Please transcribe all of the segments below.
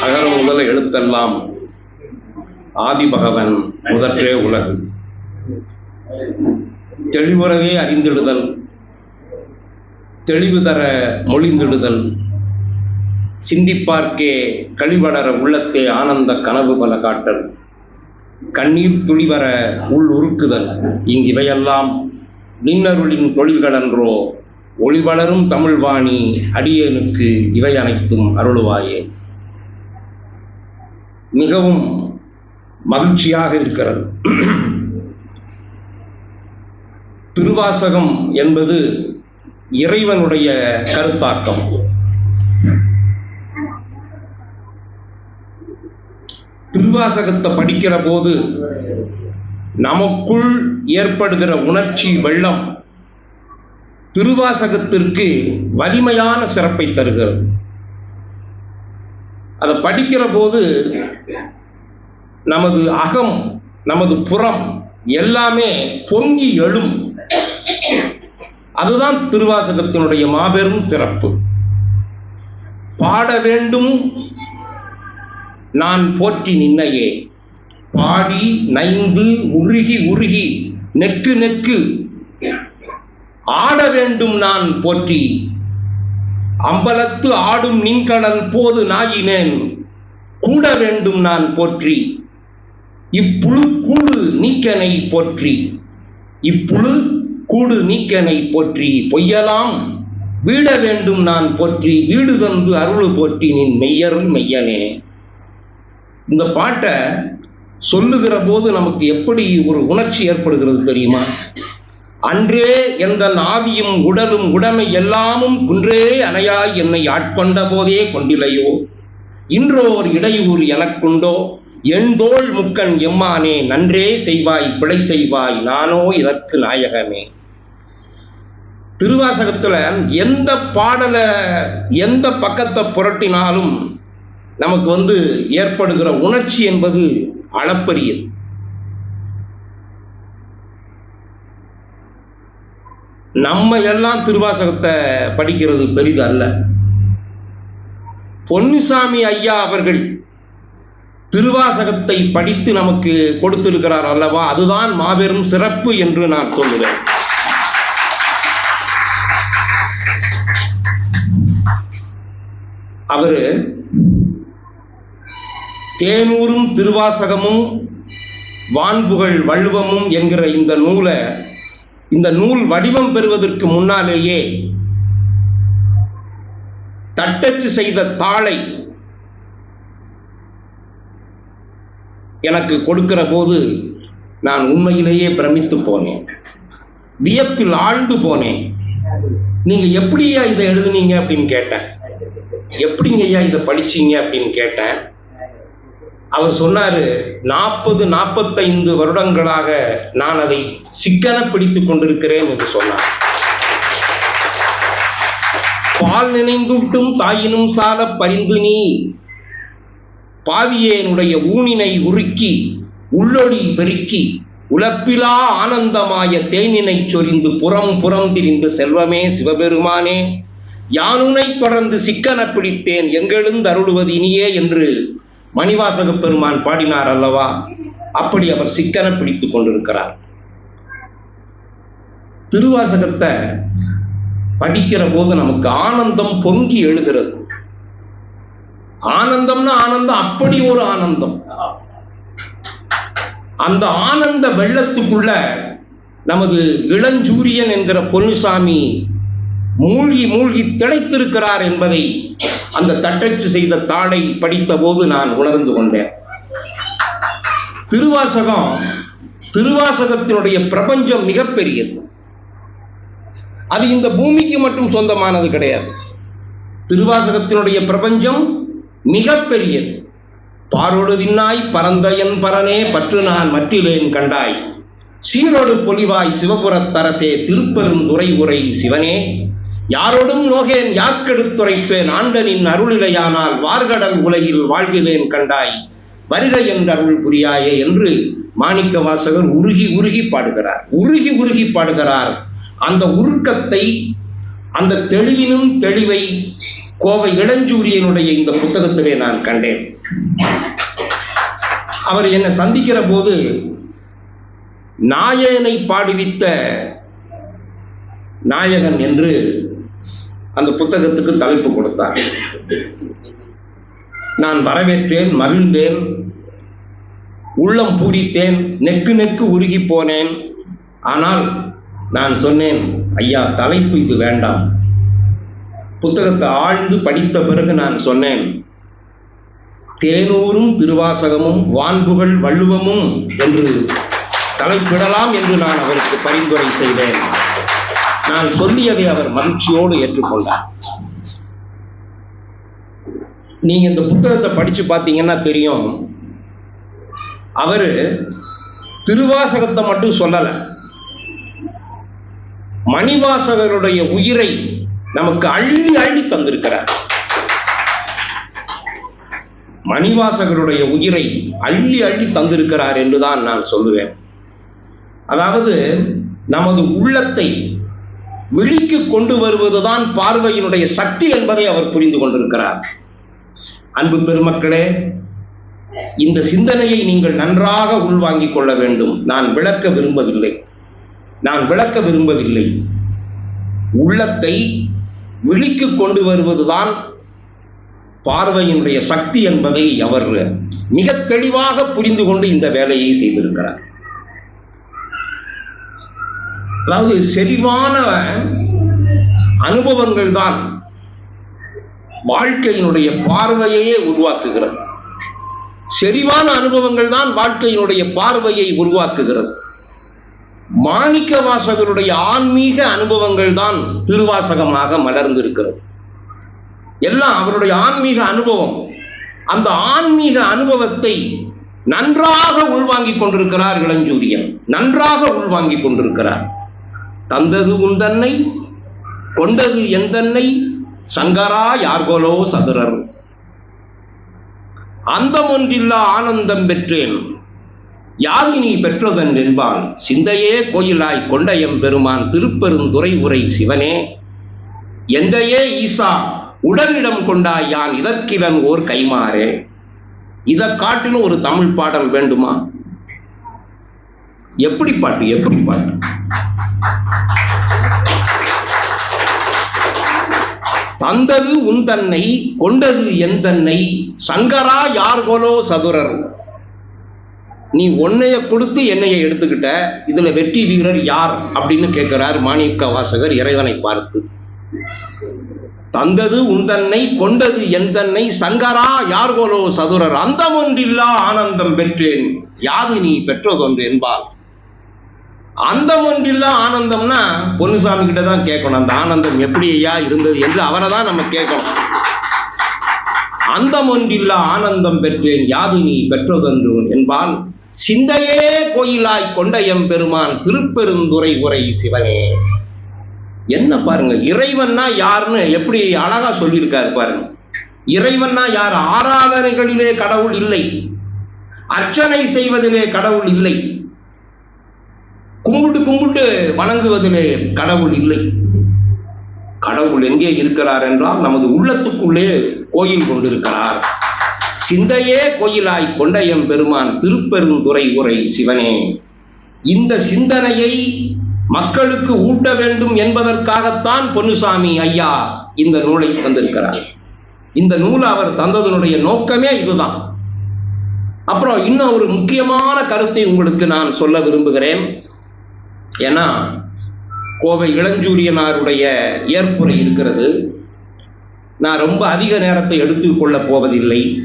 அகர முதல எழுத்தெல்லாம் ஆதிபகவன் முதற்றே உலகு. தெளிவுறவே அறிந்திடுதல். தெளிவு தர மொழிந்திடுதல். சிந்திப்பார்க்கே கழிவளர உள்ளத்தே ஆனந்த கனவு பல காட்டல். கண்ணீர் துளிவர உள் உருக்குதல். இங்கிவையெல்லாம் நின்னருளின் தொழில்களன்றோ ஒளிவளரும் தமிழ்வாணி அடியேனுக்கு இவை அனைத்தும் அருளுவாயே. மிகவும் மகிழ்ச்சியாக இருக்கிறது. திருவாசகம் என்பது இறைவனுடைய கருத்தாக்கம். திருவாசகத்தை படிக்கிற போது நமக்குள் ஏற்படுகிற உணர்ச்சி வெள்ளம் திருவாசகத்திற்கு வலிமையான சிறப்பை தருகிறது. அதை படிக்கிற போது நமது அகம் நமது புறம் எல்லாமே பொங்கி எழும். அதுதான் திருவாசகத்தினுடைய மாபெரும் சிறப்பு. பாட வேண்டும் நான் போற்றி நின்னையே. பாடி நைந்து உருகி உருகி நெக்கு நெக்கு. ஆட வேண்டும் நான் போற்றி அம்பலத்து ஆடும் நின்கடல் போது நாயினேன் கூட வேண்டும் நான் போற்றி. இப்புழு கூடு நீக்கனை போற்றி. இப்புழு கூடு நீக்கனை போற்றி. பொய்யலாம் வீட வேண்டும் நான் போற்றி. வீடு தந்து அருள் போற்றி நின் மெய்யருள் மெய்யனே. இந்த பாட்டை சொல்லுகிற போது நமக்கு எப்படி ஒரு உணர்ச்சி ஏற்படுகிறது தெரியுமா? அன்றே எந்த ஆவியும் உடலும் உடமை எல்லாமும் குன்றே அணையாய் என்னை ஆட்கொண்ட போதே கொண்டிலையோ? இன்றோர் இடையூறு எனக்குண்டோ? எண்தோள் முக்கன் எம்மானே நன்றே செய்வாய் பிழை செய்வாய் நானோ இதற்கு நாயகமே. திருவாசகத்துல எந்த பாடலை எந்த பக்கத்தை புரட்டினாலும் நமக்கு வந்து ஏற்படுகிற உணர்ச்சி என்பது அளப்பரியது. நம்ம எல்லாம் திருவாசகத்தை படிக்கிறது பெரிது அல்ல பொன்னுசாமி ஐயா அவர்கள் திருவாசகத்தை படித்து நமக்கு கொடுத்திருக்கிறார் அல்லவா? அதுதான் மாபெரும் சிறப்பு என்று நான் சொல்லுவேன். அவரு தேனூரும் திருவாசகமும் வான்புகழ் வள்ளுவமும் என்கிற இந்த நூலை இந்த நூல் வடிவம் பெறுவதற்கு முன்னாலேயே தட்டச்சு செய்த தாளை எனக்கு கொடுக்கிற போது நான் உண்மையிலேயே பிரமித்து போனேன். வியப்பில் ஆழ்ந்து போனேன். நீங்க எப்படியா இதை எழுதுனீங்க அப்படின்னு கேட்டேன். எப்படிங்க ஐயா இதை படிச்சீங்க அப்படின்னு கேட்டேன். அவர் சொன்னாரு நாற்பது நாற்பத்தைந்து வருடங்களாக நான் அதை சிக்கன பிடித்துக் கொண்டிருக்கிறேன் என்று சொன்னார். பால் நினைந்துட்டும் தாயினும் சால பரிந்து நீ பாவியேனுடைய ஊனினை உருக்கி உள்ளொளி பெருக்கி உழப்பிலா ஆனந்தமாய தேனினை சொரிந்து புறம் புறம் திரிந்து செல்வமே சிவபெருமானே. யானுனை தொடர்ந்து சிக்கன பிடித்தேன் எங்கெழுந்து அருளுவது இனியே என்று மணிவாசக பெருமான் பாடினார் அல்லவா? அப்படி அவர் சிக்கன பிடித்துக் கொண்டிருக்கிறார். திருவாசகத்தை படிக்கிற போது நமக்கு ஆனந்தம் பொங்கி எழுகிறது. ஆனந்தம்னா ஆனந்தம் அப்படி ஒரு ஆனந்தம். அந்த ஆனந்த வெள்ளத்துக்குள்ள நமது இளஞ்சூரியன் என்கிற பொன்னுசாமி மூழ்கி மூழ்கி திளைத்திருக்கிறார் என்பதை அந்த தட்டச்சு செய்த தாளை படித்த போது நான் உணர்ந்து கொண்டேன். திருவாசகம் திருவாசகத்தினுடைய பிரபஞ்சம் மிகப்பெரியது. அது இந்த பூமிக்கு மட்டும் சொந்தமானது கிடையாது. திருவாசகத்தினுடைய பிரபஞ்சம் மிகப்பெரியது. பாரோடு விண்ணாய் பரந்தயன் பரனே பற்று நான் மற்றிலேன் கண்டாய். சீரோடு பொலிவாய் சிவபுரத்தரசே திருப்பெருந்துரை உரை சிவனே. யாரோடும் நோகேன் யாக்கெடுத்துரைப்பேன் ஆண்டனின் அருளிலையானால் வார்கடல் உலகில் வாழ்கிறேன் கண்டாய். வருக என்ற அருள் புரியாயே என்று மாணிக்க வாசகர் உருகி உருகி பாடுகிறார். உருகி உருகி பாடுகிறார். அந்த உருக்கத்தை அந்த தெளிவினும் தெளிவை கோவை இளஞ்சூரியனுடைய இந்த புத்தகத்திலே நான் கண்டேன். அவர் என்னை சந்திக்கிற போது நாயனை பாடுவித்த நாயகன் என்று அந்த புத்தகத்துக்கு தலைப்பு கொடுத்தார். நான் வரவேற்றேன் மகிழ்ந்தேன் உள்ளம் பூரித்தேன் நெக்கு நெக்கு உருகி போனேன். ஆனால் நான் சொன்னேன் ஐயா தலைப்பு இது வேண்டாம். புத்தகத்தை ஆழ்ந்து படித்த பிறகு நான் சொன்னேன் தேனூரும் திருவாசகமும் வான்புகள் வள்ளுவமும் என்று தலைப்பிடலாம் என்று நான் அவருக்கு பரிந்துரை செய்தேன். நான் சொல்லியதை அவர் மகிழ்ச்சியோடு ஏற்றுக்கொண்டார். நீங்க இந்த புத்தகத்தை படிச்சு பார்த்தீங்கன்னா தெரியும். அவரு திருவாசகத்தை மட்டும் சொல்லல. மணிவாசகருடைய உயிரை நமக்கு அள்ளி அள்ளி தந்திருக்கிறார். மணிவாசகருடைய உயிரை அள்ளி அள்ளி தந்திருக்கிறார் என்றுதான் நான் சொல்லுவேன். அதாவது நமது உள்ளத்தை விழிக்கு கொண்டு வருவதுதான் பார்வையினுடைய சக்தி என்பதை அவர் புரிந்து கொண்டிருக்கிறார். அன்பு பெருமக்களே இந்த சிந்தனையை நீங்கள் நன்றாக உள்வாங்கிக் கொள்ள வேண்டும். நான் விளக்க விரும்பவில்லை. நான் விளக்க விரும்பவில்லை. உள்ளத்தை விழிக்கு கொண்டு வருவதுதான் பார்வையினுடைய சக்தி என்பதை அவர் மிக தெளிவாக புரிந்து கொண்டு இந்த வேலையை செய்திருக்கிறார். அதாவது செறிவான அனுபவங்கள் தான் வாழ்க்கையினுடைய பார்வையையே உருவாக்குகிறது. செறிவான அனுபவங்கள் தான் வாழ்க்கையினுடைய பார்வையை உருவாக்குகிறது. மாணிக்க வாசகருடைய ஆன்மீக அனுபவங்கள் தான் திருவாசகமாக மலர்ந்திருக்கிறது. எல்லாம் அவருடைய ஆன்மீக அனுபவம். அந்த ஆன்மீக அனுபவத்தை நன்றாக உள்வாங்கிக் கொண்டிருக்கிறார் இளஞ்சூரியன். நன்றாக உள்வாங்கிக் கொண்டிருக்கிறார். தந்தது உந்தன்னை கொண்டது எந்தன்னை சங்கரா யார்கோலோ சதுரர். அந்தமொன்றில்லா ஆனந்தம் பெற்றேன். யாது நீ பெற்றதன் என்பான் சிந்தையே கோயிலாய் கொண்டயம் பெருமான் திருப்பெருந்துறை உரை சிவனே. எந்தையே ஈசா உடலிடம் கொண்டாய் யான் இதற்கிலன் ஓர் கைமாறே. இதை காட்டிலும் ஒரு தமிழ் பாடல் வேண்டுமா? எப்படி பாட்டு எப்படி பாட்டு? தந்தது உன் தன்னை கொண்டது என் தன்னை சங்கரா யார்கோலோ சதுரர். நீ உன்னைய கொடுத்து என்னைய எடுத்துக்கிட்ட இதுல வெற்றி வீரர் யார் அப்படின்னு கேட்கிறார் மாணிக்க வாசகர் இறைவனை பார்த்து. தந்தது உந்தன்னை கொண்டது என் தன்னை சங்கரா யார்கோலோ சதுரர். அந்தமொன்றில்லா ஆனந்தம் பெற்றேன். யாது நீ பெற்றதொன்று என்பார். அந்தம் ஒன்றில்லா ஆனந்தம்னா பொன்னுசாமி கிட்ட தான் கேட்கணும். அந்த ஆனந்தம் எப்படி ஐயா இருந்தது என்று அவரை தான் நம்ம கேட்கணும். அந்தம் ஒன்றில்லா ஆனந்தம் பெற்றேன் யாது நீ பெற்றதென்று என்பால் சிந்தையே கோயிலாய் கொண்ட எம் பெருமான் உரை சிவனே. என்ன பாருங்க இறைவன்னா யாருன்னு எப்படி அழகா சொல்லியிருக்காரு பாருங்க. இறைவன்னா யார்? ஆராதனைகளிலே கடவுள் இல்லை. அர்ச்சனை செய்வதிலே கடவுள் இல்லை. கும்பிட்டு கும்பிட்டு வணங்குவதிலே கடவுள் இல்லை. கடவுள் எங்கே இருக்கிறார் என்றால் நமது உள்ளத்துக்குள்ளே கோயில் கொண்டிருக்கிறார். சிந்தையே கோயிலாய் கொண்டயம் பெருமான் திருப்பெருந்துறை உரை சிவனே. இந்த சிந்தனையை மக்களுக்கு ஊட்ட வேண்டும் என்பதற்காகத்தான் பொன்னுசாமி ஐயா இந்த நூலை தந்திருக்கிறார். இந்த நூலை அவர் தந்ததனுடைய நோக்கமே இதுதான். அப்புறம் இன்னும் ஒரு முக்கியமான கருத்தை உங்களுக்கு நான் சொல்ல விரும்புகிறேன். ஏன்னா கோவை இளஞ்சூரியனாருடைய ஏற்புரை இருக்கிறது. நான் ரொம்ப அதிக நேரத்தை எடுத்துக்கொள்ளப் போவதில்லை.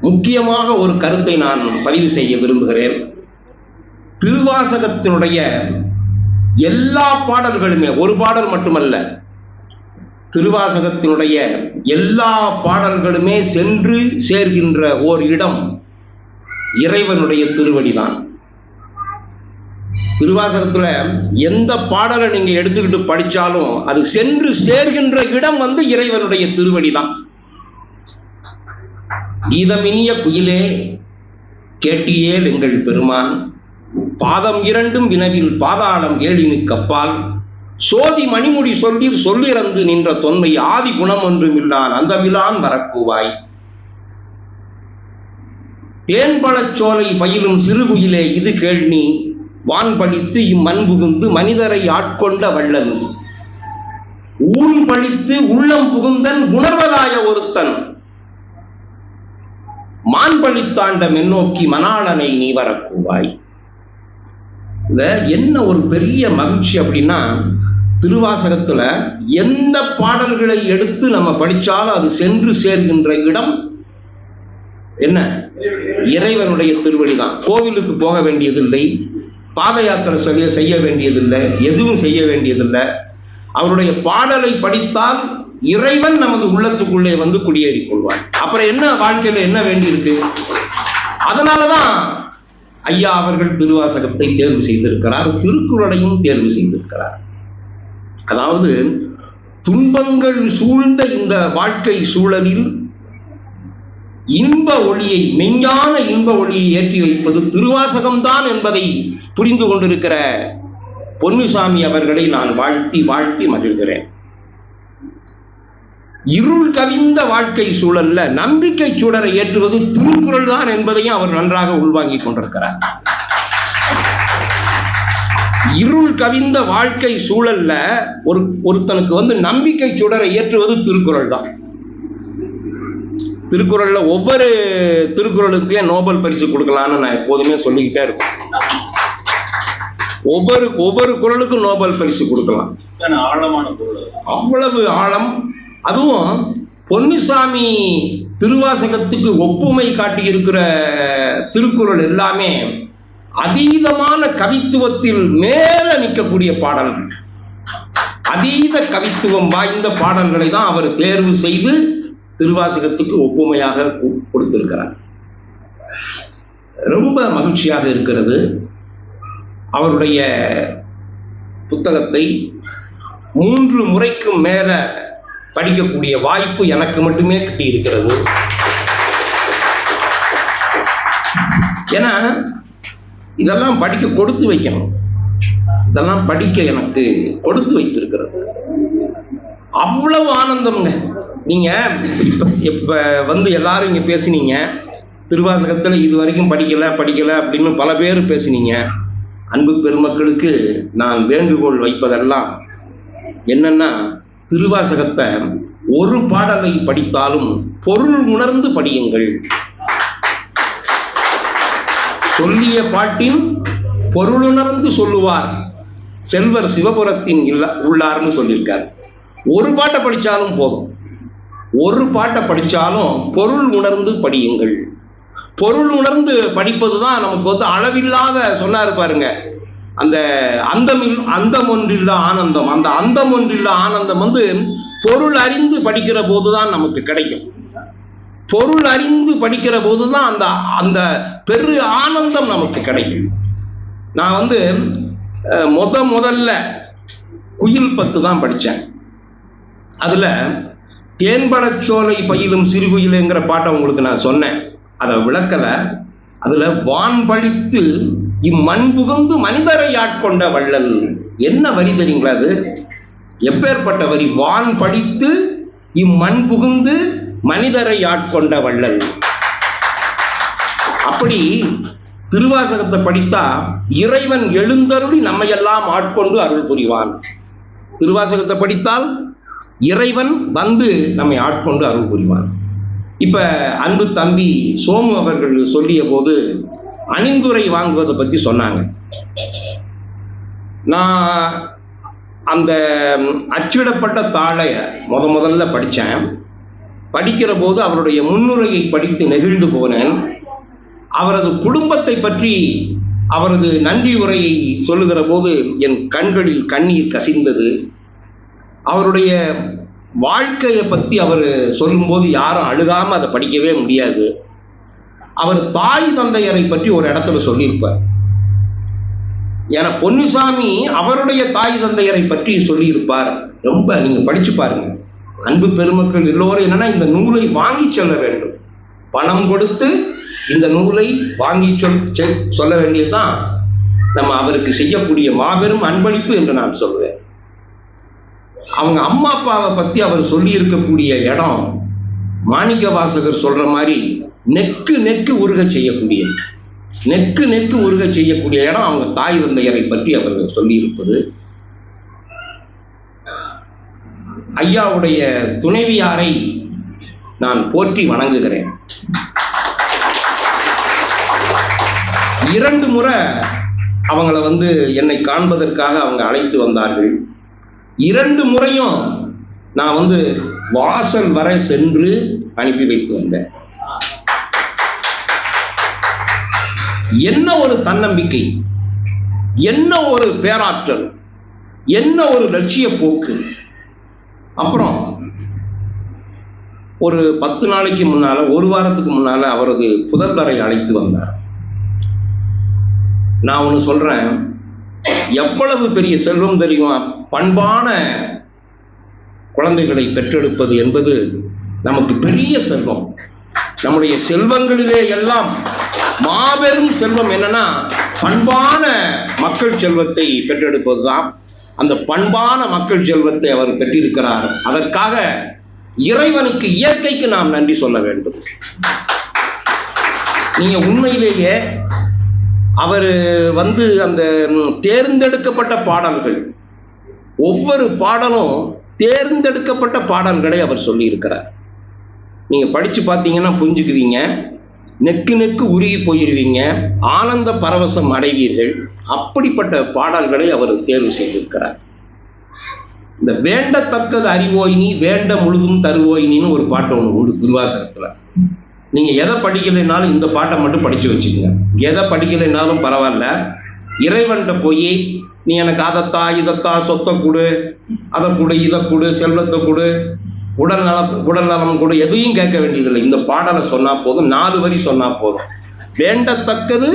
முக்கியமாக ஒரு கருத்தை நான் பதிவு செய்ய விரும்புகிறேன். திருவாசகத்தினுடைய எல்லா பாடல்களுமே ஒரு பாடல் மட்டுமல்ல திருவாசகத்தினுடைய எல்லா பாடல்களுமே சென்று சேர்கின்ற ஓர் இடம் இறைவனுடைய திருவடிதான். திருவாசகத்துல எந்த பாடலை நீங்க எடுத்துக்கிட்டு படிச்சாலும் அது சென்று சேர்கின்ற இடம் வந்து இறைவனுடைய திருவடி தான் கீதமினிய குயிலே கேட்டியேல் எங்கள் பெருமான். பாதம் இரண்டும் வினவில் பாதாளம் ஏழினுக்கு கப்பால். சோதி மணிமுடி சொல்லீர் சொல்லிறந்து நின்ற தொன்மை ஆதி குணம் ஒன்றும் இல்லான் அந்த விழான் வரக்கூவாய் தேன்பழச்சோலை பயிலும் சிறுகுயிலே இது கேள்வி வான் பழித்து இம்மண் புகுந்து மனிதரை ஆட்கொண்ட வள்ளல். ஊன் பழித்து உள்ளம் புகுந்தன் உணர்வதாய ஒருத்தன். மான் பழித்தாண்ட மென்னோக்கி மணாளனை நீ வரக்கூவாய். இந்த என்ன ஒரு பெரிய மகிழ்ச்சி அப்படின்னா திருவாசகத்துல எந்த பாடல்களை எடுத்து நம்ம படிச்சாலும் அது சென்று சேர்கின்ற இடம் என்ன? இறைவனுடைய திருவடிதான். கோவிலுக்கு போக வேண்டியதில்லை. பாத யாத்திரை செய்ய செய்ய வேண்டியதில்லை எதுவும் செய்ய வேண்டியதில்லை. அவருடைய பாடலை படித்தால் இறைவன் நமது உள்ளத்துக்குள்ளே வந்து குடியேறி கொள்வார் அப்புறம் என்ன வாழ்க்கையில என்ன வேண்டியிருக்கு? அதனாலதான் ஐயா அவர்கள் திருவாசகத்தை தேர்வு செய்திருக்கிறார் திருக்குறளையும் தேர்வு செய்திருக்கிறார். அதாவது துன்பங்கள் சூழ்ந்த இந்த வாழ்க்கை சூழலில் இன்ப ஒளியை மெஞ்ஞான இன்ப ஒளியை ஏற்றி வைப்பது திருவாசகம்தான் என்பதை புரிந்து கொண்டிருக்கிற பொன்னுசாமி அவர்களை நான் வாழ்த்தி வாழ்த்தி மகிழ்கிறேன். இருள் கவிந்த வாழ்க்கை சூழல்ல நம்பிக்கை சுடரை ஏற்றுவது திருக்குறள் தான் என்பதையும் அவர் நன்றாக உள்வாங்கிக் கொண்டிருக்கிறார். இருள் கவிந்த வாழ்க்கை சூழல்ல ஒரு ஒருத்தனுக்கு வந்து நம்பிக்கை சுடரை ஏற்றுவது திருக்குறள் தான் திருக்குறள்ல ஒவ்வொரு திருக்குறளுக்கும் நோபல் பரிசு கொடுக்கலாம்னு நான் எப்போதுமே சொல்லிக்கிட்டே இருக்கேன். ஒவ்வொரு ஒவ்வொரு குறளுக்கும் நோபல் பரிசு கொடுக்கலாம். ஆழமான. அவ்வளவு ஆழம். அதுவும் பொன்னுசாமி திருவாசகத்துக்கு ஒப்புமை காட்டியிருக்கிற திருக்குறள் எல்லாமே அதீதமான கவித்துவத்தில் மேல நிற்கக்கூடிய பாடல்கள். அதீத கவித்துவம் வாய்ந்த பாடல்களை தான் அவர் தேர்வு செய்து திருவாசகத்துக்கு ஒப்புமையாக கொடுத்திருக்கிறார். ரொம்ப மகிழ்ச்சியாக இருக்கிறது அவருடைய புத்தகத்தை மூன்று முறைக்கும் மேல படிக்கக்கூடிய வாய்ப்பு எனக்கு மட்டுமே கிட்டி இருக்கிறது ஏன்னா இதெல்லாம் படிக்க கொடுத்து வைக்கணும். இதெல்லாம் படிக்க எனக்கு கொடுத்து வைத்திருக்கிறது. அவ்வளவு ஆனந்தம்ங்க. நீங்க இப்ப இப்ப வந்து எல்லாரும் இங்க பேசினீங்க. திருவாசகத்துல இது வரைக்கும் படிக்கல படிக்கல அப்படின்னு பல பேர் பேசினீங்க. அன்பு பெருமக்களுக்கு நான் வேண்டுகோள் வைப்பதெல்லாம் என்னன்னா திருவாசகத்தை ஒரு பாடலை படித்தாலும் பொருள் உணர்ந்து படியுங்கள். சொல்லிய பாட்டின் பொருளுணர்ந்து சொல்லுவார். செல்வர் சிவபுரத்தின் உள்ளார்னு சொல்லியிருக்கார். ஒரு பாட்டை படித்தாலும் போதும். ஒரு பாட்டை படித்தாலும் பொருள் உணர்ந்து படியுங்கள். பொருள் உணர்ந்து படிப்பது தான் நமக்கு வந்து அளவில்லாத சொன்னார் பாருங்க அந்த அந்தமில் அந்தம் ஒன்றில்ல ஆனந்தம். அந்த அந்தம் ஒன்றில்ல ஆனந்தம் வந்து பொருள் அறிந்து படிக்கிற போது தான் நமக்கு கிடைக்கும். பொருள் அறிந்து படிக்கிற போது தான் அந்த அந்த பெரு ஆனந்தம் நமக்கு கிடைக்கும். நான் வந்து முத முதல்ல குயில் பத்து தான் படித்தேன் அதுல தேன்பனச்சோலை பயிலும் சிறுகுயிலுங்கிற பாட்டை உங்களுக்கு நான் சொன்னேன். அதை விளக்கல. அதுல வான் பழித்து இம்மண் புகுந்து மனிதரை ஆட்கொண்ட வள்ளல். என்ன வரி தெரியுங்களா அது? எப்பேற்பட்ட வரி? வான் படித்து இம்மண் புகுந்து மனிதரை ஆட்கொண்ட வள்ளல். அப்படி திருவாசகத்தை படித்தா இறைவன் எழுந்தருளி நம்மையெல்லாம் ஆட்கொண்டு அருள் புரிவான். திருவாசகத்தை படித்தால் இறைவன் வந்து நம்மை ஆட்கொண்டு அருள் புரிவான். இப்ப அன்பு தம்பி சோமு அவர்கள் சொல்லிய போது அணிந்துரை வாங்குவதை பத்தி சொன்னாங்க. நான் அந்த அச்சிடப்பட்ட தாளை முத முதல்ல படித்தேன் படிக்கிற போது அவருடைய முன்னுரையை படித்து நெகிழ்ந்து போனேன். அவரது குடும்பத்தை பற்றி அவரது நன்றி உரையை சொல்லுகிற போது என் கண்களில் கண்ணீர் கசிந்தது. அவருடைய வாழ்க்கையை பற்றி அவர் சொல்லும்போது யாரும் அழுகாமல் அதை படிக்கவே முடியாது. அவர் தாய் தந்தையரை பற்றி ஒரு இடத்துல சொல்லியிருப்பார். ஏன்னா பொன்னுசாமி அவருடைய தாய் தந்தையரை பற்றி சொல்லியிருப்பார். ரொம்ப நீங்கள் படிச்சு பாருங்க. அன்பு பெருமக்கள் எல்லோரும் என்னன்னா இந்த நூலை வாங்கி செல்ல வேண்டும். பணம் கொடுத்து இந்த நூலை வாங்கி சொல் செ- சொல்ல வேண்டியதுதான் நம்ம அவருக்கு செய்யக்கூடிய மாபெரும் அன்பளிப்பு என்று நான் சொல்வேன். அவங்க அம்மா அப்பாவை பத்தி அவர் சொல்லி இருக்கக்கூடிய இடம் மாணிக்க வாசகர் சொல்ற மாதிரி நெக்கு நெக்கு உருக செய்யக்கூடிய நெக்கு நெக்கு உருக செய்யக்கூடிய இடம் அவங்க தாய் தந்தையரை பற்றி அவர்கள் சொல்லி இருப்பது ஐயாவுடைய துணைவியாரை நான் போற்றி வணங்குகிறேன். இரண்டு முறை அவங்கள வந்து என்னை காண்பதற்காக அவங்க அழைத்து வந்தார்கள். இரண்டு முறையும் நான் வந்து வாசல் வரை சென்று அனுப்பி வைத்து வந்தேன். என்ன ஒரு தன்னம்பிக்கை என்ன ஒரு பேராற்றல் என்ன ஒரு லட்சிய போக்கு. அப்புறம் ஒரு பத்து நாளைக்கு முன்னால ஒரு வாரத்துக்கு முன்னால அவரது புதல்வரை அழைத்து வந்தார். நான் ஒன்று சொல்றேன் எவ்வளவு பெரிய செல்வம் தெரியுமா? பண்பான குழந்தைகளை பெற்றெடுப்பது என்பது நமக்கு பெரிய செல்வம். நம்முடைய செல்வங்களிலே எல்லாம் மாபெரும் செல்வம் என்னன்னா பண்பான மக்கள் செல்வத்தை பெற்றெடுப்பதுதான். அந்த பண்பான மக்கள் செல்வத்தை அவர் பெற்றிருக்கிறார். அதற்காக இறைவனுக்கு இயற்கைக்கு நாம் நன்றி சொல்ல வேண்டும். நீங்க உண்மையிலேயே அவர் வந்து அந்த தேர்ந்தெடுக்கப்பட்ட பாடல்கள் ஒவ்வொரு பாடலும் தேர்ந்தெடுக்கப்பட்ட பாடல்களை அவர் சொல்லியிருக்கிறார். நீங்க படிச்சு பார்த்தீங்கன்னா புரிஞ்சுக்குவீங்க. நெக்கு நெக்கு உருகி போயிருவீங்க. ஆனந்த பரவசம் அடைவீர்கள். அப்படிப்பட்ட பாடல்களை அவர் தேர்வு செய்திருக்கிறார். இந்த வேண்டத்தக்கது அறிவோய் நீ வேண்ட முழுதும் தருவோயினின்னு ஒரு பாட்டு ஒன்று உண்டு குருவாசனத்தில் நீங்க எதை படிக்கலைனாலும் இந்த பாட்டை மட்டும் படிச்சு வச்சுக்கோங்க. எதை படிக்கலைனாலும் பரவாயில்ல. இறைவன்கிட்ட போய் நீ எனக்கு அதைத்தா இதைத்தா சொத்தை கொடு அதை கொடு இதை கொடு செல்வத்தை கொடு உடல் நலம் உடல் நலம் கொடு எதையும் கேட்க வேண்டியதில்லை. இந்த பாடலை சொன்னா போதும் நாலு வரி சொன்னா போதும். வேண்டத்தக்கது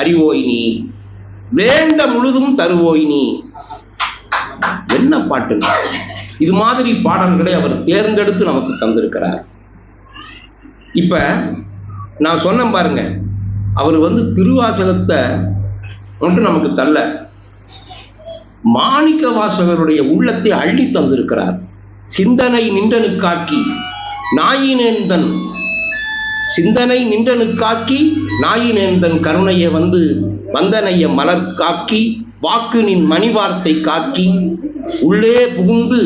அறிவோய் நீ வேண்ட முழுதும் தருவோய் நீ. என்ன பாட்டுங்க? இது மாதிரி பாடல்களை அவர் தேர்ந்தெடுத்து நமக்கு தந்திருக்கிறார். இப்ப நான் சொன்னேன் பாருங்க அவர் வந்து திருவாசகத்தை ஒன்று நமக்கு தள்ள மாணிக்க வாசகருடைய உள்ளத்தை அள்ளி தந்திருக்கிறார். சிந்தனை நின்றனுக்காக்கி நாயினேந்தன். சிந்தனை நின்றனுக்காக்கி நாயினேந்தன் கருணையை வந்து வந்தனைய மலர் காக்கி வாக்கு நின் மணிவார்த்தை காக்கி உள்ளே புகுந்து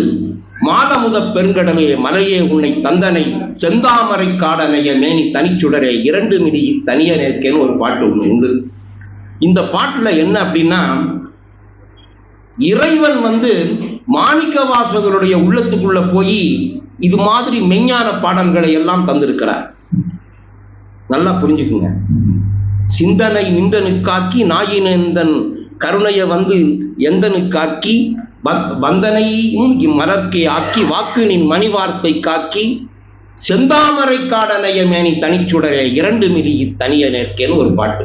மாதமுத பெருங்கடலே மலையே உன்னை தந்தனை செந்தாமரை காடனைய மேனி தனிச்சுடரே இரண்டு மிடி தனிய நேர்க்கேன்னு ஒரு பாட்டு ஒன்று உண்டு. இந்த பாட்டில் என்ன அப்படின்னா இறைவன் வந்து மாணிக்க வாசகருடைய உள்ளத்துக்குள்ள போய் இது மாதிரி மெஞ்ஞான பாடல்களை எல்லாம் தந்திருக்கிறார். நல்லா புரிஞ்சுக்குங்க. சிந்தனை நின்றனுக்காக்கி நாயினந்தன் கருணையை வந்து எந்தனுக்காக்கி வந்தனையும் இம்மலர்க்கை ஆக்கி வாக்குனின் மணிவார்த்தை காக்கி செந்தாமரை காடனைய மேனி தனிச்சுடர இரண்டு மிலி தனிய நேர்க்கேன்னு ஒரு பாட்டு.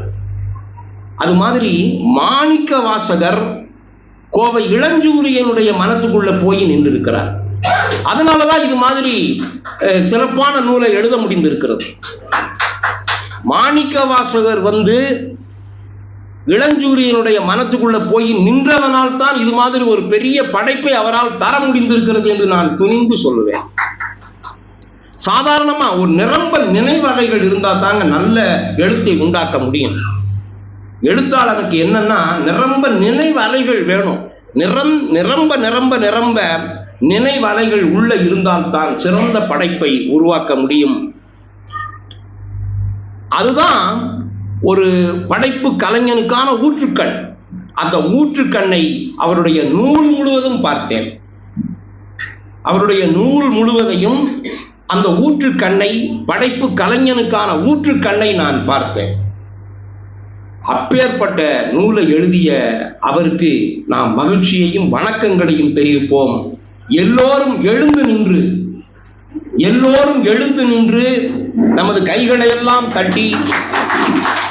அது மாதிரி மாணிக்க வாசகர் கோவை இளஞ்சூரியனுடைய மனத்துக்குள்ள போய் நின்றிருக்கிறார். அதனாலதான் இது மாதிரி சிறப்பான நூலை எழுத முடிந்திருக்கிறது. மாணிக்க வாசகர் வந்து இளஞ்சூரியனுடைய மனத்துக்குள்ள போய் நின்றதனால் தான் இது மாதிரி ஒரு பெரிய படைப்பை அவரால் தர முடிந்திருக்கிறது என்று நான் துணிந்து சொல்லுவேன். சாதாரணமா ஒரு நிரம்ப நினைவகைகள் இருந்தா தாங்க நல்ல எழுத்தை உண்டாக்க முடியும். எழுத்தாளனுக்கு என்னன்னா நிரம்ப நினைவு அலைகள் வேணும். நிறம் நிரம்ப நிரம்ப நிரம்ப நினைவலைகள் உள்ள உள்ள இருந்தால்தான் சிறந்த படைப்பை உருவாக்க முடியும். அதுதான் ஒரு படைப்பு கலைஞனுக்கான ஊற்றுக்கண். அந்த ஊற்றுக்கண்ணை அவருடைய நூல் முழுவதும் பார்த்தேன். அவருடைய நூல் முழுவதையும் அந்த ஊற்றுக்கண்ணை படைப்பு கலைஞனுக்கான ஊற்றுக்கண்ணை நான் பார்த்தேன். அப்பேற்பட்ட நூலை எழுதிய அவருக்கு நாம் மகிழ்ச்சியையும் வணக்கங்களையும் தெரிவிப்போம். எல்லோரும் எழுந்து நின்று எல்லோரும் எழுந்து நின்று நமது கைகளை எல்லாம் தட்டி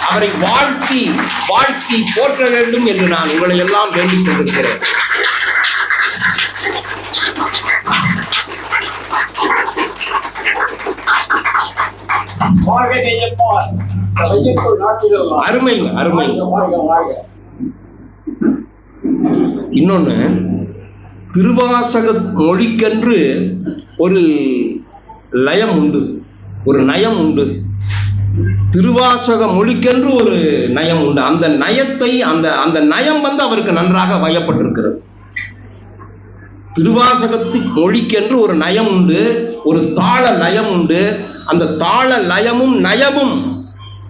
அவரை வாழ்த்தி வாழ்த்தி போற்ற வேண்டும் என்று நான் உங்களை எல்லாம் வேண்டிக் கொண்டிருக்கிறேன். வாழ்க அருமைங்க அருமை. இன்னொன்னு திருவாசக மொழிக்கென்று ஒரு லயம் உண்டு ஒரு நயம் உண்டு. திருவாசக மொழிக்கென்று ஒரு நயம் உண்டு. அந்த நயத்தை அந்த அந்த நயம் வந்து அவருக்கு நன்றாக வயப்பட்டிருக்கிறது. திருவாசகத்து மொழிக்கென்று ஒரு நயம் உண்டு ஒரு தாள லயம் உண்டு. அந்த தாள லயமும் நயமும்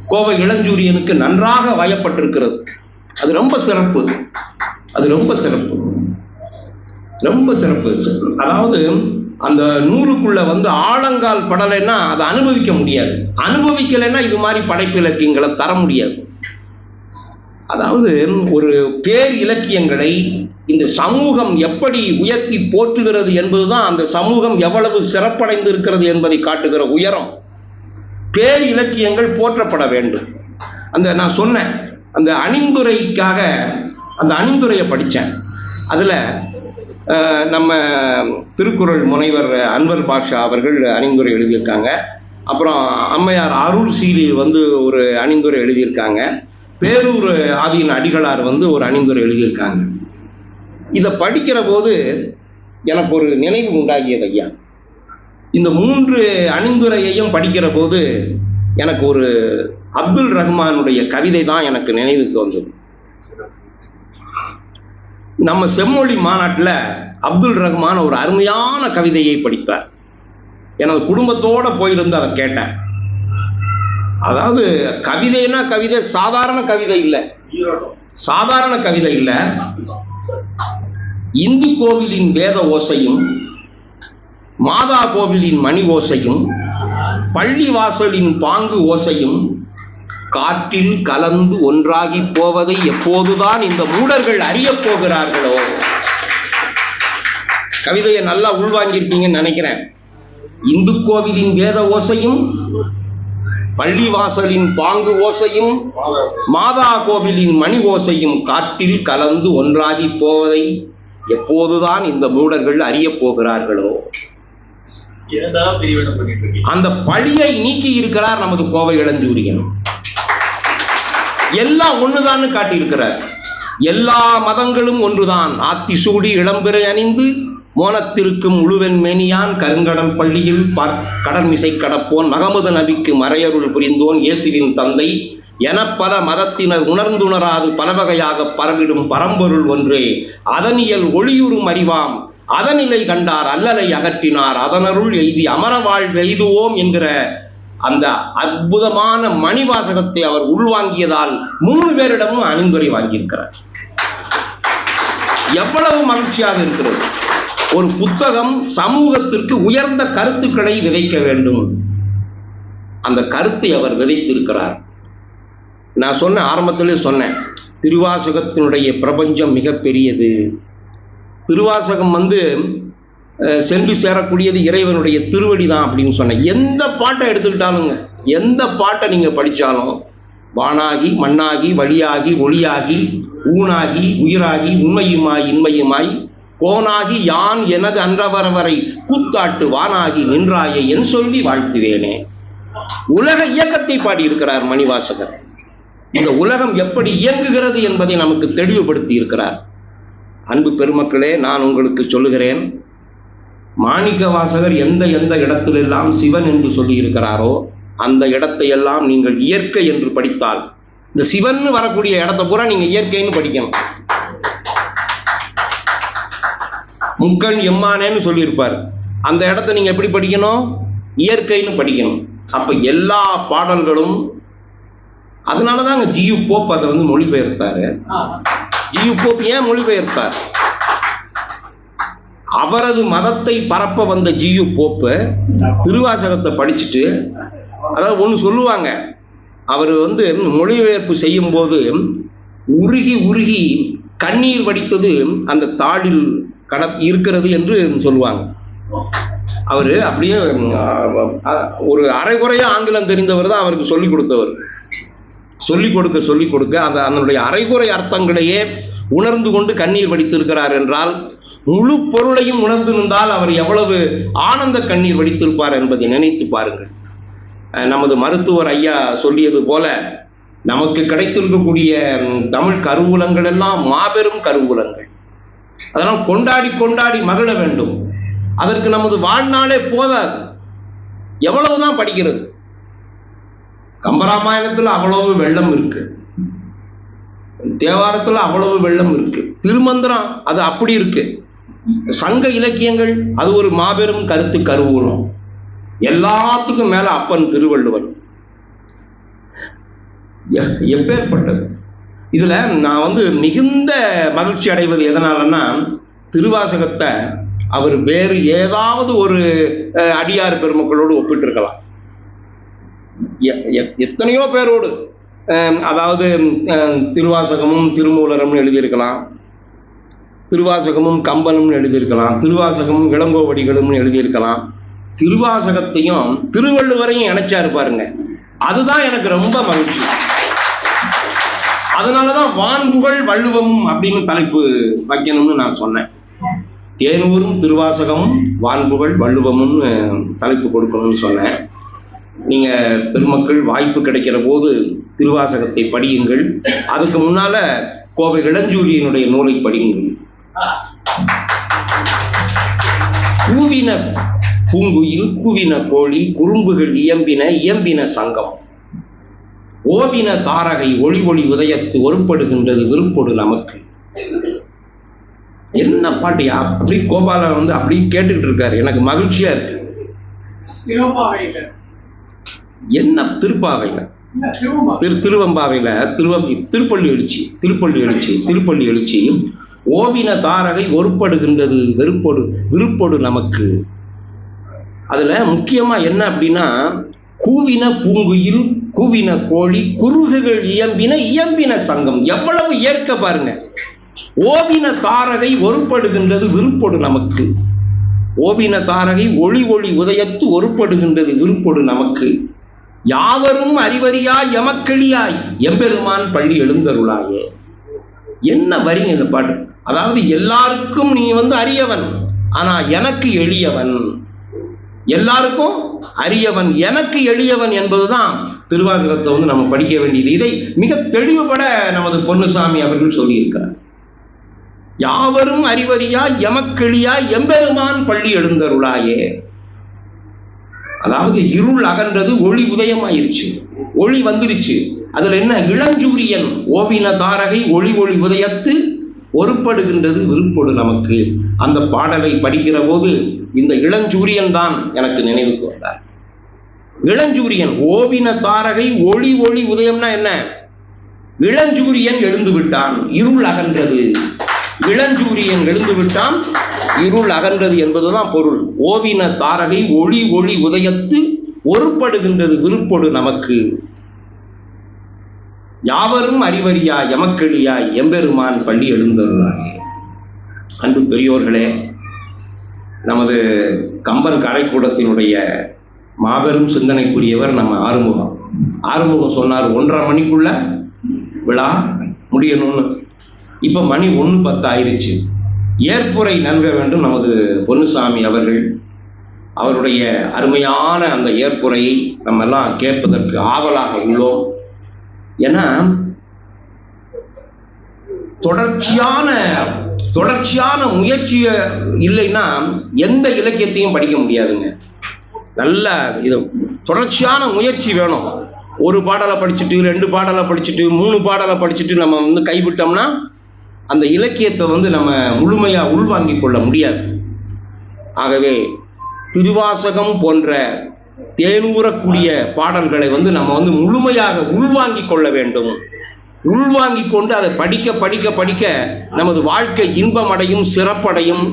கோவை இளஞ்சூரியனுக்கு நன்றாக வயப்பட்டிருக்கிறது. அது ரொம்ப சிறப்பு. அது ரொம்ப சிறப்பு. ரொம்ப சிறப்பு. அதாவது அந்த நூலுக்குள்ள வந்து ஆழங்கால் படலைன்னா அதை அனுபவிக்க முடியாது. அனுபவிக்கலைன்னா இது மாதிரி படைப்பு இலக்கியங்களை தர முடியாது. அதாவது ஒரு பேர் இலக்கியங்களை இந்த சமூகம் எப்படி உயர்த்தி போற்றுகிறது என்பதுதான் அந்த சமூகம் எவ்வளவு சிறப்படைந்து இருக்கிறது என்பதை காட்டுகிற உயரம். பேர் இலக்கியங்கள் போற்றப்பட வேண்டும். அந்த நான் சொன்னேன் அந்த அணிந்துரைக்காக அந்த அணிந்துரையை படித்தேன். அதில் நம்ம திருக்குறள் முனைவர் அன்வர் பாஷா அவர்கள் அணிந்துரை எழுதியிருக்காங்க. அப்புறம் அம்மையார் அருள் சீலி வந்து ஒரு அணிந்துரை எழுதியிருக்காங்க. பேரூர் ஆதியின் அடிகளார் வந்து ஒரு அணிந்துரை எழுதியிருக்காங்க. இதை படிக்கிற போது எனக்கு ஒரு நினைவு உண்டாகியது ஐயா. இந்த மூன்று அணிந்துரையையும் படிக்கிற போது எனக்கு ஒரு அப்துல் ரஹ்மானுடைய கவிதை தான் எனக்கு நினைவுக்கு வந்தது. நம்ம செம்மொழி மாநாட்டில் அப்துல் ரஹ்மான் ஒரு அருமையான கவிதையை படித்தார். எனது குடும்பத்தோட போயிருந்து அதை கேட்டேன். அதாவது கவிதைனா கவிதை சாதாரண கவிதை இல்லை. சாதாரண கவிதை இல்லை. இந்து கோவிலின் வேத ஓசையும் மாதா கோவிலின் மணி ஓசையும் பள்ளி வாசலின் பாங்கு ஓசையும் காற்றில் கலந்து ஒன்றாகி போவதை எப்போதுதான் இந்த மூடர்கள் அறியப் போகிறார்களோ? கவிதையை நல்லா உள்வாங்கியிருக்கீங்கன்னு நினைக்கிறேன். இந்து கோவிலின் வேத ஓசையும் பள்ளி வாசலின் பாங்கு ஓசையும் மாதா கோவிலின் மணி ஓசையும் காற்றில் கலந்து ஒன்றாகி போவதை எப்போதுதான் இந்த மூடர்கள் அறியப் போகிறார்களோ? அந்த பழியை நீக்கி இருக்கிறார் நமது கோவை இளஞ்சூரியன். எல்லாம் ஒண்ணுதான்னு காட்டியிருக்கிறார். எல்லா மதங்களும் ஒன்றுதான். ஆத்தி சூடி இளம்பிறை அணிந்து மோனத்திருக்கும் முழுவெண் மேனியான் கருங்கடல் பள்ளியில் பார் கடற்மிசை கடப்போன் மகமது நபிக்கு மறையருள் புரிந்தோன் இயேசுவின் தந்தை என பல மதத்தினர் உணர்ந்துணராது பலவகையாக பரவிடும் பரம்பொருள் ஒன்றே. அதனியல் ஒளியுறும் அறிவாம். அதனிலை கண்டார் அல்லலை அகற்றினார். அதனருள் எய்தி அமரவாழ் எய்துவோம் என்கிற அந்த அற்புதமான மணிவாசகத்தை அவர் உள்வாங்கியதால் மூணு பேரிடமும் அணிந்துரை வாங்கியிருக்கிறார். எவ்வளவு மகிழ்ச்சியாக இருக்கிறது. ஒரு புத்தகம் சமூகத்திற்கு உயர்ந்த கருத்துக்களை விதைக்க வேண்டும். அந்த கருத்தை அவர் விதைத்திருக்கிறார். நான் சொன்ன ஆரம்பத்திலே சொன்னேன் திருவாசகத்தினுடைய பிரபஞ்சம் மிகப்பெரியது. திருவாசகம் வந்து சென்று சேரக்கூடியது இறைவனுடைய திருவடி தான் அப்படின்னு சொன்னேன் எந்த பாட்டை எடுத்துக்கிட்டாலுங்க எந்த பாட்டை நீங்கள் படித்தாலும் வானாகி மண்ணாகி வழியாகி ஒளியாகி ஊனாகி உயிராகி உண்மையுமாய் இன்மையுமாய் கோனாகி யான் எனது அன்றவரவரை கூத்தாட்டு வானாகி நின்றாயே என் சொல்லி வாழ்த்துவேனே. உலக இயக்கத்தை பாடியிருக்கிறார் மணிவாசகர். இந்த உலகம் எப்படி இயங்குகிறது என்பதை நமக்கு தெளிவுபடுத்தி இருக்கிறார் அன்பு பெருமக்களே நான் உங்களுக்கு சொல்லுகிறேன் மாணிக்க வாசகர் எந்த எந்த இடத்திலெல்லாம் சிவன் என்று சொல்லியிருக்கிறாரோ அந்த இடத்தை எல்லாம் நீங்கள் இயற்கை என்று படித்தால் இந்த சிவன்னு வரக்கூடிய இடத்த பூரா நீங்க இயற்கைன்னு படிக்கணும். முக்கண் எம்மானேன்னு சொல்லியிருப்பார். அந்த இடத்த நீங்க எப்படி படிக்கணும்? இயற்கைன்னு படிக்கணும். அப்ப எல்லா பாடல்களும் அதனாலதான் அங்க ஜியு போப் அதை வந்து மொழிபெயர்த்தாரு. ஜியு போப் ஏன் மொழிபெயர்த்தார்? அவரது மதத்தை பரப்ப வந்த ஜியு போப்பு திருவாசகத்தை படிச்சுட்டு அதாவது ஒன்று சொல்லுவாங்க அவர் வந்து மொழிபெயர்ப்பு செய்யும்போது உருகி உருகி கண்ணீர் வடித்தது அந்த தாடில் கட இருக்கிறது என்று சொல்லுவாங்க. அவர் அப்படியே ஒரு அரைகுறைய ஆங்கிலம் தெரிந்தவர் தான் அவருக்கு சொல்லிக் கொடுத்தவர். சொல்லிக் கொடுக்க சொல்லிக் கொடுக்க அந்த அதனுடைய அரைகுறை அர்த்தங்களையே உணர்ந்து கொண்டு கண்ணீர் வடித்திருக்கிறார் என்றால் முழு பொருளையும் உணர்ந்திருந்தால் அவர் எவ்வளவு ஆனந்த கண்ணீர் வடித்திருப்பார் என்பதை நினைத்து பாருங்கள். நமது மருத்துவர் ஐயா சொல்லியது போல நமக்கு கிடைத்திருக்கக்கூடிய தமிழ் கருவூலங்கள் எல்லாம் மாபெரும் கருவூலங்கள். அதெல்லாம் கொண்டாடி கொண்டாடி மகிழ வேண்டும். அதற்கு நமது வாழ்நாளே போதாது. எவ்வளவுதான் படிக்கிறது. கம்பராமாயணத்துல அவ்வளவு வெள்ளம் இருக்கு. தேவாரத்துல அவ்வளவு வெள்ளம் இருக்கு. திருமந்திரம் அது அப்படி இருக்கு. சங்க இலக்கியங்கள் அது ஒரு மாபெரும் கருத்து கருவூலம். எல்லாத்துக்கும் மேல அப்பன் திருவள்ளுவர். எப்பேற்பட்டது? இதுல நான் வந்து மிகுந்த மகிழ்ச்சி அடைவது எதனாலன்னா திருவாசகத்தை அவர் வேறு ஏதாவது ஒரு அடியார் பெருமக்களோடு ஒப்பிட்டு இருக்கலாம் எத்தனையோ பேரோடு அஹ், அதாவது அஹ், திருவாசகமும் திருமூலரம்னு எழுதியிருக்கலாம். திருவாசகமும் கம்பனும்னு எழுதியிருக்கலாம். திருவாசகமும் இளங்கோவடிகளும்னு எழுதியிருக்கலாம். திருவாசகத்தையும் திருவள்ளுவரையும் இணைச்சாரு பாருங்க. அதுதான் எனக்கு ரொம்ப மகிழ்ச்சி. அதனாலதான் வான்புகழ் வள்ளுவம் அப்படின்னு தலைப்பு வைக்கணும்னு நான் சொன்னேன். தேனூரும் திருவாசகமும் வான்புகழ் வள்ளுவமும் தலைப்பு கொடுக்கணும்னு சொன்னேன். நீங்க பெருமக்கள் வாய்ப்பு கிடைக்கிற போது திருவாசகத்தை படியுங்கள். அதுக்கு முன்னால கோவை இளஞ்சூரியனுடைய நூலை படியுங்கள். கூவின பூங்குயில் கூவின கோழி குறும்புகள் இயம்பின இயம்பின சங்கம். ஓவின தாரகை ஒளி ஒளி உதயத்து ஒருப்படுகின்றது விருப்பொடு நமக்கு. என்ன பாட்டு? அப்படி கோபாலன் வந்து அப்படி கேட்டுக்கிட்டு இருக்காரு. எனக்கு மகிழ்ச்சியா இருக்கு. என்ன திருப்பாவையில? சிவமா திரு திருவம்பாவையில திருவம் திருப்பள்ளி எழுச்சி திருப்பள்ளி எழுச்சி திருப்பள்ளி எழுச்சி ஓவின தாரகை ஒருப்படுகின்றது வெறுப்பொடு விருப்பொடு நமக்கு. அதுல முக்கியமா என்ன அப்படின்னா கூவின பூங்குயில் கூவின கோழி குருகுகள் இயம்பின இயம்பின சங்கம். எவ்வளவு ஏற்க பாருங்க. ஓவின தாரகை ஒருப்படுகின்றது விருப்பொடு நமக்கு. ஓவின தாரகை ஒளி ஒளி உதயத்து ஒருப்படுகின்றது விருப்பொடு நமக்கு. யாவரும் அறிவறியாய் எமக்களியாய். எம்பெருமான் பள்ளி எழுந்தருளாயே. என்ன வரிங்க இந்த பாட்டு? அதாவது எல்லாருக்கும் நீ வந்து அரியவன் ஆனா எனக்கு எளியவன். எல்லாருக்கும் அரியவன் எனக்கு எளியவன் என்பதுதான் திருவாசகத்தை வந்து நம்ம படிக்க வேண்டியது. இதை மிக தெளிவுபட நமது பொன்னுசாமி அவர்கள் சொல்லியிருக்கிறார். யாவரும் அறிவறியாய் எமக்களியாய் எம்பெருமான் பள்ளி எழுந்தருளாயே. அதாவது இருள் அகன்றது ஒளி உதயமாயிருச்சு. ஒளி வந்துருச்சு. அதுல என்ன? இளஞ்சூரியன் ஓவின தாரகை ஒளி ஒளி உதயத்து ஒருப்படுகின்றது விருப்பொடு நமக்கு. அந்த பாடலை படிக்கிற போது இந்த இளஞ்சூரியன் தான் எனக்கு நினைவுக்கு வந்தார். இளஞ்சூரியன் ஓவின தாரகை ஒளி ஒளி உதயம்னா என்ன? இளஞ்சூரியன் எழுந்து விட்டான். இருள் அகன்றது. இளஞ்சூரியன் எழுந்து விட்டான். இருள் அகன்றது என்பதுதான் பொருள். ஓவின தாரகை ஒளி ஒளி உதயத்து ஒருப்படுகின்றது விருப்பொடு நமக்கு. யாவரும் அறிவறியாய் எமக்கெழியாய் எம்பெருமான் பள்ளி எழுந்தருளாய். அன்பு பெரியோர்களே நமது கம்பன் கலைக்கூடத்தினுடைய மாபெரும் சிந்தனைக்குரியவர் நம்ம ஆறுமுகம். ஆறுமுகம் சொன்னார் ஒன்றரை மணிக்குள்ள விழா முடியணும்னு. இப்போ மணி ஒன்று பத்து ஆயிடுச்சு ஏற்புரை நல்க வேண்டும் நமது பொன்னுசாமி அவர்கள். அவருடைய அருமையான அந்த ஏற்புரையை நம்ம எல்லாம் கேட்பதற்கு ஆவலாக உள்ளோம். ஏன்னா தொடர்ச்சியான தொடர்ச்சியான முயற்சி இல்லைன்னா எந்த இலக்கியத்தையும் படிக்க முடியாதுங்க. நல்ல இது தொடர்ச்சியான முயற்சி வேணும். ஒரு பாடலை படிச்சுட்டு ரெண்டு பாடலை படிச்சுட்டு மூணு பாடலை படிச்சுட்டு நம்ம வந்து கைவிட்டோம்னா அந்த இலக்கியத்தை வந்து நம்ம முழுமையா உள்வாங்கிக் கொள்ள முடியாது. ஆகவே திருவாசகம் போன்ற தேனூறக்கூடிய பாடல்களை வந்து நம்ம வந்து முழுமையாக உள்வாங்கிக் கொள்ள வேண்டும். உள்வாங்கி கொண்டு அதை படிக்க படிக்க படிக்க நமது வாழ்க்கை இன்பமடையும் சிறப்படையும்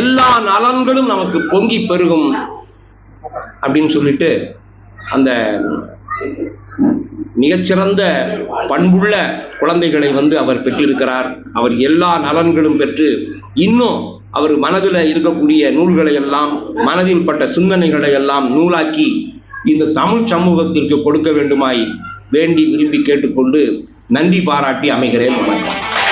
எல்லா நலன்களும் நமக்கு பொங்கி பெருகும் அப்படின்னு சொல்லிட்டு அந்த மிகச்சிறந்த பண்புள்ள குழந்தைகளை வந்து அவர் பெற்றிருக்கிறார். அவர் எல்லா நலன்களும் பெற்று இன்னும் அவர் மனதில் இருக்கக்கூடிய நூல்களை எல்லாம் மனதில் பட்ட சிந்தனைகளை எல்லாம் நூலாக்கி இந்த தமிழ் சமூகத்திற்கு கொடுக்க வேண்டுமாய் வேண்டி விரும்பி கேட்டுக்கொண்டு நன்றி பாராட்டி அமைகிறேன். வணக்கம்